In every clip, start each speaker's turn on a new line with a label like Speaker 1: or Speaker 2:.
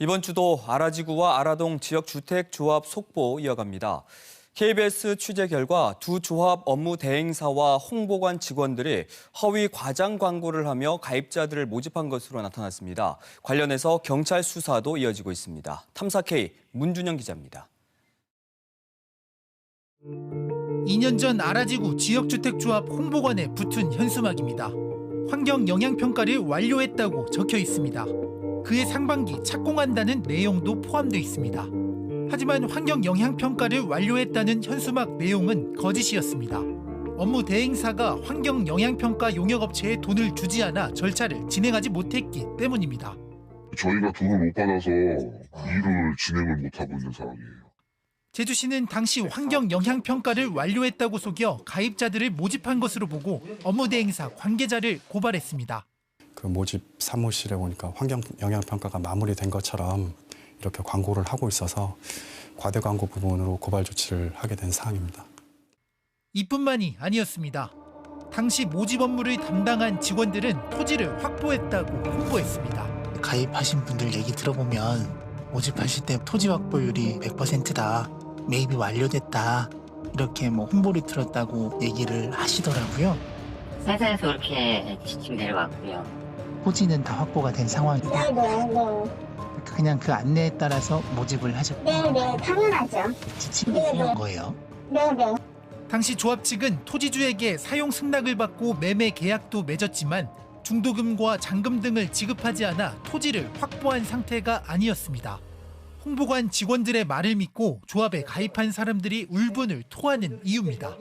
Speaker 1: 이번 주도 아라지구와 아라동 지역 주택 조합 속보 이어갑니다. KBS 취재 결과 두 조합 업무 대행사와 홍보관 직원들이 허위 과장 광고를 하며 가입자들을 모집한 것으로 나타났습니다. 관련해서 경찰 수사도 이어지고 있습니다. 탐사K 문준영 기자입니다.
Speaker 2: 2년 전 아라지구 지역주택조합 홍보관에 붙은 현수막입니다. 환경 영향 평가를 완료했다고 적혀 있습니다. 그해 상반기 착공한다는 내용도 포함되어 있습니다. 하지만 환경 영향 평가를 완료했다는 현수막 내용은 거짓이었습니다. 업무 대행사가 환경 영향 평가 용역 업체에 돈을 주지 않아 절차를 진행하지 못했기 때문입니다.
Speaker 3: 저희가 돈을 못 받아서 일을 진행을 못 하고 있는 상황이에요.
Speaker 2: 제주시는 당시 환경 영향 평가를 완료했다고 속여 가입자들을 모집한 것으로 보고 업무 대행사 관계자를 고발했습니다.
Speaker 4: 그 모집 사무실에 오니까 환경 영향 평가가 마무리된 것처럼 이렇게 광고를 하고 있어서 과대 광고 부분으로 고발 조치를 하게 된 사항입니다.
Speaker 2: 이뿐만이 아니었습니다. 당시 모집 업무를 담당한 직원들은 토지를 확보했다고 홍보했습니다.
Speaker 5: 가입하신 분들 얘기 들어보면 모집하실 때 토지 확보율이 100%다. 매입이 완료됐다. 이렇게 뭐 홍보를 들었다고 얘기를 하시더라고요.
Speaker 6: 회사에서 그렇게 지침 내려왔고요.
Speaker 5: 토지는 다 확보가 된 상황이다.
Speaker 7: 네 네
Speaker 5: 그냥 그 안내에 따라서 모집을 하셨고
Speaker 7: 네 네 당연하죠.
Speaker 5: 지침이
Speaker 7: 네네.
Speaker 5: 이런 거예요.
Speaker 7: 네 네
Speaker 2: 당시 조합 측은 토지주에게 사용 승낙을 받고 매매 계약도 맺었지만 중도금과 잔금 등을 지급하지 않아 토지를 확보한 상태가 아니었습니다. 홍보관 직원들의 말을 믿고 조합에 가입한 사람들이 울분을 토하는 이유입니다.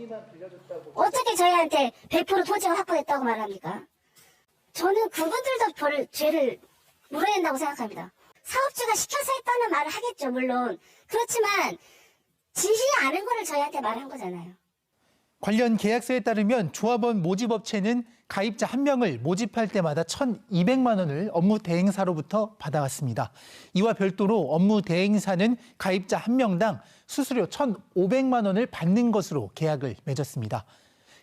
Speaker 7: 어떻게 저희한테 100% 토지가 확보됐다고 말합니까? 저는 그분들도 벌 죄를 물어야 된다고 생각합니다. 사업주가 시켜서 했다는 말을 하겠죠 물론 그렇지만 진실이 아는 거를 저희한테 말한 거잖아요.
Speaker 2: 관련 계약서에 따르면 조합원 모집업체는 가입자 한 명을 모집할 때마다 1,200만 원을 업무 대행사로부터 받아왔습니다. 이와 별도로 업무 대행사는 가입자 한 명당 수수료 1,500만 원을 받는 것으로 계약을 맺었습니다.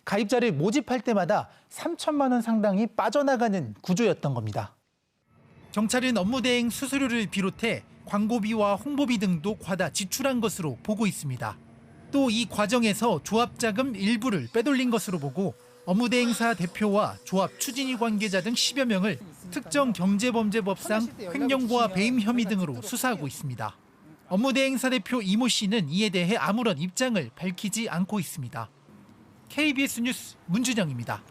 Speaker 2: 가입자를 모집할 때마다 3천만 원 상당이 빠져나가는 구조였던 겁니다. 경찰은 업무 대행 수수료를 비롯해 광고비와 홍보비 등도 과다 지출한 것으로 보고 있습니다. 또 이 과정에서 조합 자금 일부를 빼돌린 것으로 보고 업무대행사 대표와 조합 추진위 관계자 등 10여 명을 특정 경제범죄법상 횡령과 배임 혐의 등으로 수사하고 있습니다. 업무대행사 대표 이모 씨는 이에 대해 아무런 입장을 밝히지 않고 있습니다. KBS 뉴스 문준영입니다.